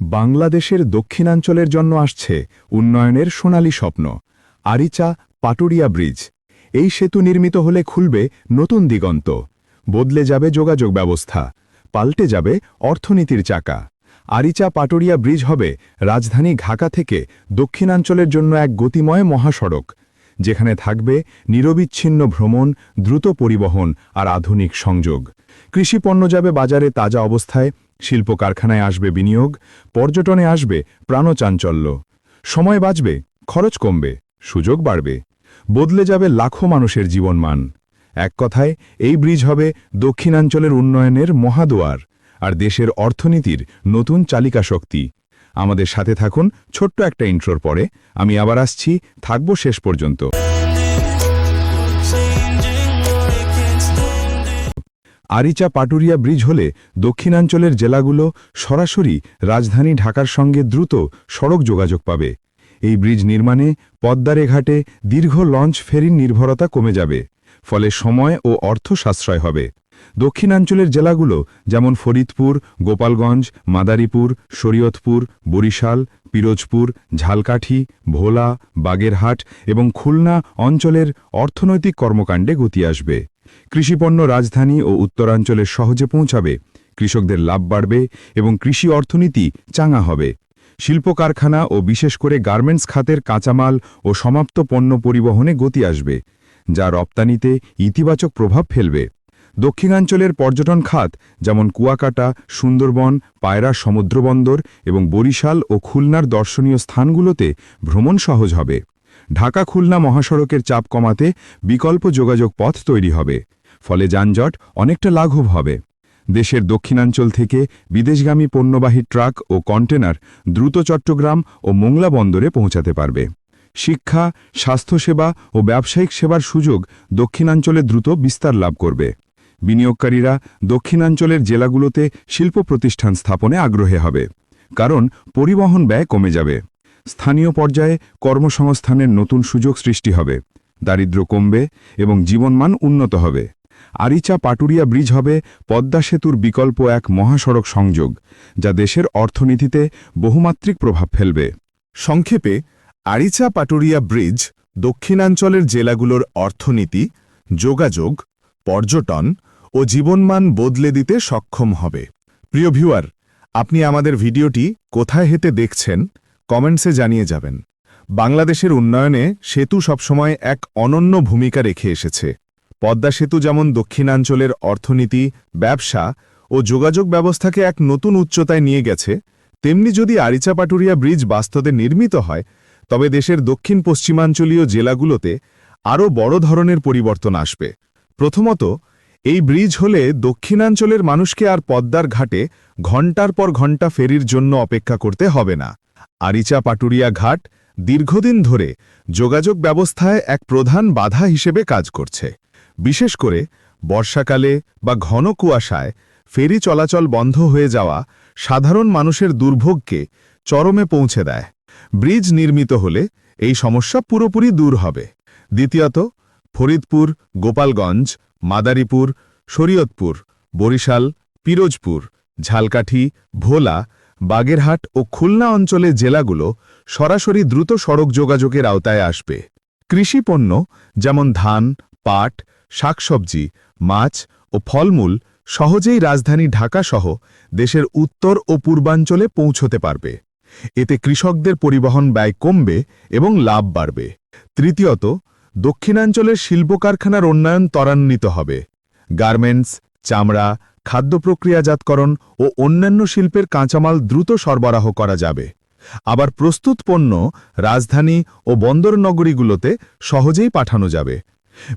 বাংলাদেশের দক্ষিণাঞ্চলের জন্য আসছে উন্নয়নের সোনালী স্বপ্ন, আরিচা পাটুরিয়া ব্রিজ। এই সেতু নির্মিত হলে খুলবে নতুন দিগন্ত। বদলে যাবে যোগাযোগ ব্যবস্থা, পাল্টে যাবে অর্থনীতির চাকা। আরিচা পাটুরিয়া ব্রিজ হবে রাজধানী ঢাকা থেকে দক্ষিণাঞ্চলের জন্য এক গতিময় মহাসড়ক, যেখানে থাকবে নিরবিচ্ছিন্ন ভ্রমণ, দ্রুত পরিবহন আর আধুনিক সংযোগ। কৃষিপণ্য যাবে বাজারে তাজা অবস্থায় শিল্প কারখানায় আসবে বিনিয়োগ, পর্যটনে আসবে প্রাণচাঞ্চল্য। সময় বাঁচবে, খরচ কমবে, সুযোগ বাড়বে। বদলে যাবে লাখো মানুষের জীবনমান। এক কথায়, এই ব্রিজ হবে দক্ষিণাঞ্চলের উন্নয়নের মহাদুয়ার আর দেশের অর্থনীতির নতুন চালিকা শক্তি। আমাদের সাথে থাকুন ছোট্ট একটা ইন্ট্রোর পরে। আমি আবার আসছি, থাকব শেষ পর্যন্ত। আরিচা পাটুরিয়া ব্রিজ হলে দক্ষিণাঞ্চলের জেলাগুলো সরাসরি রাজধানী ঢাকার সঙ্গে দ্রুত সড়ক যোগাযোগ পাবে। এই ব্রিজ নির্মাণে পদ্মারে ঘাটে দীর্ঘ লঞ্চ ফেরির নির্ভরতা কমে যাবে, ফলে সময় ও অর্থ সাশ্রয় হবে। দক্ষিণাঞ্চলের জেলাগুলো যেমন ফরিদপুর, গোপালগঞ্জ, মাদারীপুর, শরীয়তপুর, বরিশাল, পিরোজপুর, ঝালকাঠি, ভোলা, বাগেরহাট এবং খুলনা অঞ্চলের অর্থনৈতিক কর্মকাণ্ডে গতি আসবে। কৃষিপণ্য রাজধানী ও উত্তরাঞ্চলে সহজে পৌঁছাবে, কৃষকদের লাভ বাড়বে এবং কৃষি অর্থনীতি চাঙা হবে। শিল্প কারখানা ও বিশেষ করে গার্মেন্টস খাতের কাঁচামাল ও সমাপ্ত পণ্য পরিবহনে গতি আসবে, যা রপ্তানিতে ইতিবাচক প্রভাব ফেলবে। দক্ষিণাঞ্চলের পর্যটন খাত যেমন কুয়াকাটা, সুন্দরবন, পায়রা সমুদ্রবন্দর এবং বরিশাল ও খুলনার দর্শনীয় স্থানগুলোতে ভ্রমণ সহজ হবে। ঢাকা খুলনা মহাসড়কের চাপ কমাতে বিকল্প যোগাযোগ পথ তৈরি হবে। ফলে যানজট অনেকটা লাঘব হবে। দেশের দক্ষিণাঞ্চল থেকে বিদেশগামী পণ্যবাহী ট্রাক ও কন্টেনার দ্রুত চট্টগ্রাম ও মোংলা বন্দরে পৌঁছাতে পারবে। শিক্ষা, স্বাস্থ্যসেবা ও ব্যবসায়িক সেবার সুযোগ দক্ষিণাঞ্চলে দ্রুত বিস্তার লাভ করবে। বিনিয়োগকারীরা দক্ষিণাঞ্চলের জেলাগুলোতে শিল্প প্রতিষ্ঠান স্থাপনে আগ্রহী হবে, কারণ পরিবহন ব্যয় কমে যাবে। স্থানীয় পর্যায়ে কর্মসংস্থানের নতুন সুযোগ সৃষ্টি হবে। দারিদ্র্য কমবে এবং জীবনমান উন্নত হবে। আরিচা পাটুরিয়া ব্রিজ হবে পদ্মা সেতুর বিকল্প এক মহাসড়ক সংযোগ, যা দেশের অর্থনীতিতে বহুমাত্রিক প্রভাব ফেলবে। সংক্ষেপে, আরিচা পাটুরিয়া ব্রিজ দক্ষিণাঞ্চলের জেলাগুলোর অর্থনীতি, যোগাযোগ, পর্যটন ও জীবনমান বদলে দিতে সক্ষম হবে। প্রিয় ভিউয়ার, আপনি আমাদের ভিডিওটি কোথায় হেতে দেখছেন কমেন্টসে জানিয়ে যাবেন। বাংলাদেশের উন্নয়নে সেতু সবসময় এক অনন্য ভূমিকা রেখে এসেছে। পদ্মা সেতু যেমন দক্ষিণাঞ্চলের অর্থনীতি, ব্যবসা ও যোগাযোগ ব্যবস্থাকে এক নতুন উচ্চতায় নিয়ে গেছে, তেমনি যদি আরিচাপাটুরিয়া ব্রিজ বাস্তবে নির্মিত হয়, তবে দেশের দক্ষিণ পশ্চিমাঞ্চলীয় জেলাগুলোতে আরও বড় ধরনের পরিবর্তন আসবে। প্রথমত, এই ব্রিজ হলে দক্ষিণাঞ্চলের মানুষকে আর পদ্মার ঘাটে ঘণ্টার পর ঘণ্টা ফেরির জন্য অপেক্ষা করতে হবে না। আরিচা পাটুরিয়া ঘাট দীর্ঘদিন ধরে যোগাযোগ ব্যবস্থায় এক প্রধান বাধা হিসেবে কাজ করছে। বিশেষ করে বর্ষাকালে বা ঘন কুয়াশায় ফেরি চলাচল বন্ধ হয়ে যাওয়া সাধারণ মানুষের দুর্ভোগকে চরমে পৌঁছে দেয়। ব্রিজ নির্মিত হলে এই সমস্যা পুরোপুরি দূর হবে। দ্বিতীয়ত, ফরিদপুর, গোপালগঞ্জ, মাদারীপুর, শরীয়তপুর, বরিশাল, পিরোজপুর, ঝালকাঠি, ভোলা বাগেরহাট ও খুলনা অঞ্চলে জেলাগুলো সরাসরি দ্রুত সড়ক যোগাযোগের আওতায় আসবে। কৃষিপণ্য যেমন ধান, পাট, শাকসবজি, মাছ ও ফলমূল সহজেই রাজধানী ঢাকাসহ দেশের উত্তর ও পূর্বাঞ্চলে পৌঁছতে পারবে। এতে কৃষকদের পরিবহন ব্যয় কমবে এবং লাভ বাড়বে। তৃতীয়ত, দক্ষিণাঞ্চলের শিল্প কারখানার উন্নয়ন ত্বরান্বিত হবে। গার্মেন্টস, চামড়া খাদ্য প্রক্রিয়াজাতকরণ ও অন্যান্য শিল্পের কাঁচামাল দ্রুত সরবরাহ করা যাবে। আবার প্রস্তুত পণ্য রাজধানী ও বন্দর নগরীগুলোতে সহজেই পাঠানো যাবে।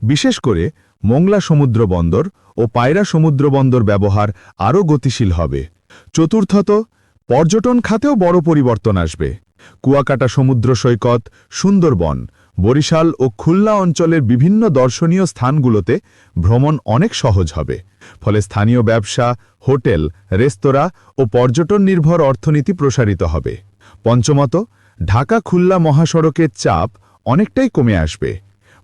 বিশেষ করে মোংলা সমুদ্র বন্দর ও পায়রা সমুদ্র বন্দর ব্যবহার আরও গতিশীল হবে। চতুর্থত, পর্যটন খাতেও বড় পরিবর্তন আসবে। কুয়াকাটা সমুদ্র সৈকত, সুন্দরবন বরিশাল ও খুলনা অঞ্চলের বিভিন্ন দর্শনীয় স্থানগুলোতে ভ্রমণ অনেক সহজ হবে। ফলে স্থানীয় ব্যবসা, হোটেল, রেস্তোরাঁ ও পর্যটন নির্ভর অর্থনীতি প্রসারিত হবে। পঞ্চমত, ঢাকা খুলনা মহাসড়কের চাপ অনেকটাই কমে আসবে।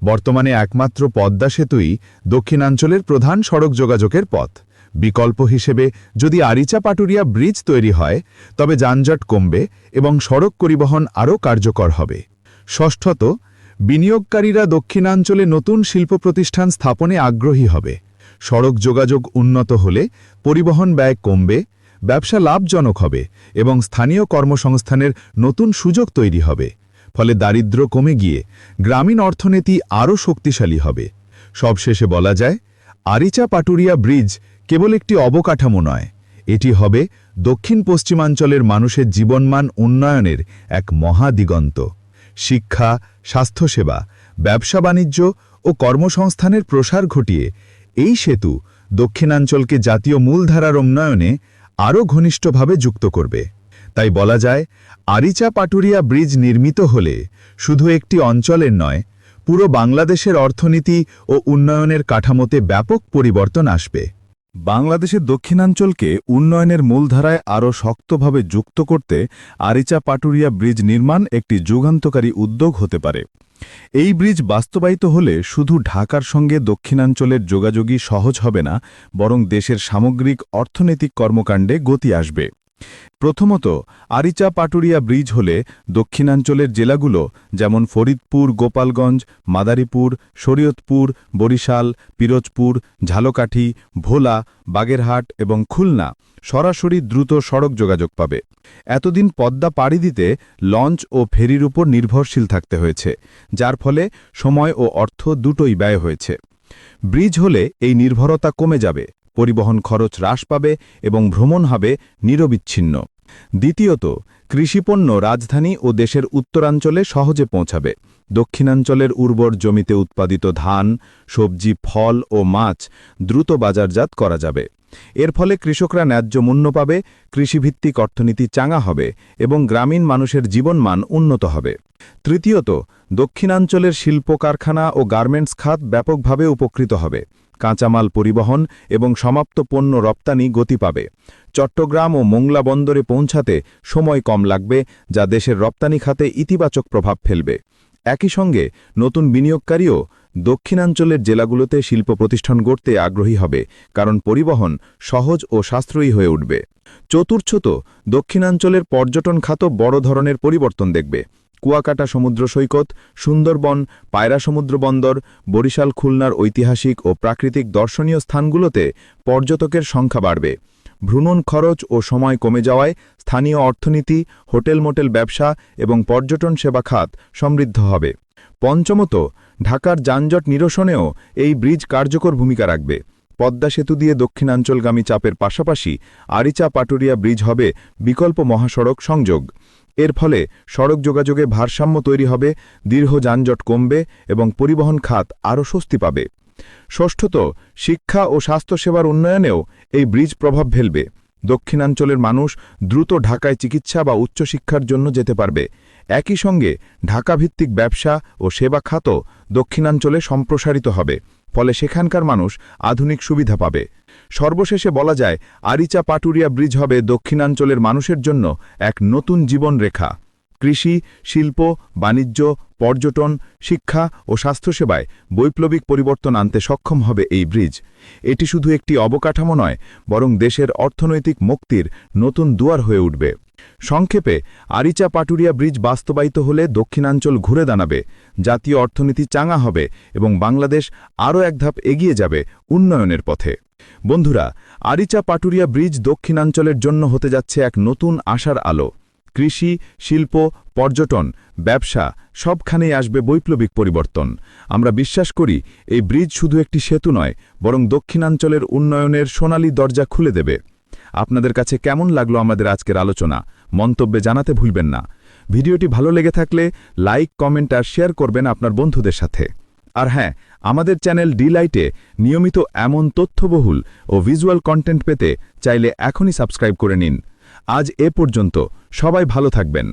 বর্তমানে একমাত্র পদ্মা সেতুই দক্ষিণাঞ্চলের প্রধান সড়ক যোগাযোগের পথ। বিকল্প হিসেবে যদি আরিচা পাটুরিয়া ব্রিজ তৈরি হয়, তবে যানজট কমবে এবং সড়ক পরিবহন আরও কার্যকর হবে। ষষ্ঠত বিনিয়োগকারীরা দক্ষিণাঞ্চলে নতুন শিল্প প্রতিষ্ঠান স্থাপনে আগ্রহী হবে। সড়ক যোগাযোগ উন্নত হলে পরিবহন ব্যয় কমবে, ব্যবসা লাভজনক হবে এবং স্থানীয় কর্মসংস্থানের নতুন সুযোগ তৈরি হবে। ফলে দারিদ্র্য কমে গিয়ে গ্রামীণ অর্থনীতি আরও শক্তিশালী হবে। সবশেষে বলা যায় আরিচা পাটুরিয়া ব্রিজ কেবল একটি অবকাঠামো নয়, এটি হবে দক্ষিণ পশ্চিমাঞ্চলের মানুষের জীবনমান উন্নয়নের এক মহাদিগন্ত। শিক্ষা, স্বাস্থ্যসেবা, ব্যবসা বাণিজ্য ও কর্মসংস্থানের প্রসার ঘটিয়ে এই সেতু দক্ষিণাঞ্চলকে জাতীয় মূলধারার উন্নয়নে আরও ঘনিষ্ঠভাবে যুক্ত করবে। তাই বলা যায় আরিচা পাটুরিয়া ব্রিজ নির্মিত হলে শুধু একটি অঞ্চলের নয়, পুরো বাংলাদেশের অর্থনীতি ও উন্নয়নের কাঠামোতে ব্যাপক পরিবর্তন আসবে। বাংলাদেশের দক্ষিণাঞ্চলকে উন্নয়নের মূলধারায় আরও শক্তভাবে যুক্ত করতে আরিচা পাটুরিয়া ব্রিজ নির্মাণ একটি যুগান্তকারী উদ্যোগ হতে পারে। এই ব্রিজ বাস্তবায়িত হলে শুধু ঢাকার সঙ্গে দক্ষিণাঞ্চলের যোগাযোগই সহজ হবে না, বরং দেশের সামগ্রিক অর্থনৈতিক কর্মকাণ্ডে গতি আসবে। প্রথমত, আরিচা পাটুরিয়া ব্রিজ হলে দক্ষিণাঞ্চলের জেলাগুলো যেমন ফরিদপুর, গোপালগঞ্জ, মাদারীপুর, শরীয়তপুর, বরিশাল, পিরোজপুর, ঝালকাঠি, ভোলা, বাগেরহাট এবং খুলনা সরাসরি দ্রুত সড়ক যোগাযোগ পাবে। এতদিন পদ্মা পাড়ি দিতে লঞ্চ ও ফেরির উপর নির্ভরশীল থাকতে হয়েছে, যার ফলে সময় ও অর্থ দুটোই ব্যয় হয়েছে। ব্রিজ হলে এই নির্ভরতা কমে যাবে। পরিবহন খরচ হ্রাস পাবে এবং ভ্রমণ হবে নিরবিচ্ছিন্ন। দ্বিতীয়ত, কৃষিপণ্য রাজধানী ও দেশের উত্তরাঞ্চলে সহজে পৌঁছাবে। দক্ষিণাঞ্চলের উর্বর জমিতে উৎপাদিত ধান, সবজি, ফল ও মাছ দ্রুত বাজারজাত করা যাবে। এর ফলে কৃষকরা ন্যায্য মূল্য পাবে, কৃষিভিত্তিক অর্থনীতি চাঙা হবে এবং গ্রামীণ মানুষের জীবনমান উন্নত হবে। তৃতীয়ত, দক্ষিণাঞ্চলের শিল্প কারখানা ও গার্মেন্টস খাত ব্যাপকভাবে উপকৃত হবে। কাঁচামাল পরিবহন এবং সমাপ্ত পণ্য রপ্তানি গতি পাবে। চট্টগ্রাম ও মোংলা বন্দরে পৌঁছাতে সময় কম লাগবে, যা দেশের রপ্তানি খাতে ইতিবাচক প্রভাব ফেলবে। একই সঙ্গে নতুন বিনিয়োগকারীও দক্ষিণাঞ্চলের জেলাগুলোতে শিল্প প্রতিষ্ঠান গড়তে আগ্রহী হবে, কারণ পরিবহন সহজ ও সাশ্রয়ী হয়ে উঠবে। চতুর্থত, দক্ষিণাঞ্চলের পর্যটন খাত বড় ধরনের পরিবর্তন দেখবে। কুয়াকাটা সমুদ্র সৈকত, সুন্দরবন, পায়রা সমুদ্র বন্দর, বরিশাল খুলনার ঐতিহাসিক ও প্রাকৃতিক দর্শনীয় স্থানগুলোতে পর্যটকের সংখ্যা বাড়বে। ভ্রমণ খরচ ও সময় কমে যাওয়ায় স্থানীয় অর্থনীতি, হোটেল মোটেল ব্যবসা এবং পর্যটন সেবা খাত সমৃদ্ধ হবে। পঞ্চমত, ঢাকার যানজট নিরসনেও এই ব্রিজ কার্যকর ভূমিকা রাখবে। পদ্মা সেতু দিয়ে দক্ষিণাঞ্চলগামী চাপের পাশাপাশি আরিচা পাটুরিয়া ব্রিজ হবে বিকল্প মহাসড়ক সংযোগ। এর ফলে সড়ক যোগাযোগে ভারসাম্য তৈরি হবে, দীর্ঘ যানজট কমবে এবং পরিবহন খাত আরও স্বস্তি পাবে। ষষ্ঠত, শিক্ষা ও স্বাস্থ্যসেবার উন্নয়নেও এই ব্রিজ প্রভাব ফেলবে। দক্ষিণাঞ্চলের মানুষ দ্রুত ঢাকায় চিকিৎসা বা উচ্চশিক্ষার জন্য যেতে পারবে। একই সঙ্গে ঢাকাভিত্তিক ব্যবসা ও সেবা খাতও দক্ষিণাঞ্চলে সম্প্রসারিত হবে, ফলে সেখানকার মানুষ আধুনিক সুবিধা পাবে। সর্বশেষে বলা যায় আরিচা পাটুরিয়া ব্রিজ হবে দক্ষিণাঞ্চলের মানুষের জন্য এক নতুন জীবনরেখা। কৃষি, শিল্প, বাণিজ্য, পর্যটন, শিক্ষা ও স্বাস্থ্যসেবায় বৈপ্লবিক পরিবর্তন আনতে সক্ষম হবে এই ব্রিজ। এটি শুধু একটি অবকাঠামো নয়, বরং দেশের অর্থনৈতিক মুক্তির নতুন দুয়ার হয়ে উঠবে। সংক্ষেপে, আরিচা পাটুরিয়া ব্রিজ বাস্তবায়িত হলে দক্ষিণাঞ্চল ঘুরে দাঁড়াবে, জাতীয় অর্থনীতি চাঙা হবে এবং বাংলাদেশ আরও এক ধাপ এগিয়ে যাবে উন্নয়নের পথে। বন্ধুরা, আরিচা পাটুরিয়া ব্রিজ দক্ষিণাঞ্চলের জন্য হতে যাচ্ছে এক নতুন আশার আলো। কৃষি, শিল্প, পর্যটন, ব্যবসা সবখানেই আসবে বৈপ্লবিক পরিবর্তন। আমরা বিশ্বাস করি, এই ব্রিজ শুধু একটি সেতু নয়, বরং দক্ষিণাঞ্চলের উন্নয়নের সোনালী দরজা খুলে দেবে। আপনাদের কাছে কেমন লাগল আমাদের আজকের আলোচনা? মন্তব্যে জানাতে ভুলবেন না। ভিডিওটি ভালো লেগে থাকলে লাইক, কমেন্ট আর শেয়ার করবেন আপনার বন্ধুদের সাথে। আর হ্যাঁ আমাদের চ্যানেল ডিলাইটে নিয়মিত এমন তথ্যবহুল ও ভিজুয়াল কন্টেন্ট পেতে চাইলে এখনই সাবস্ক্রাইব করে নিন। আজ এ পর্যন্ত সবাই ভালো থাকবেন।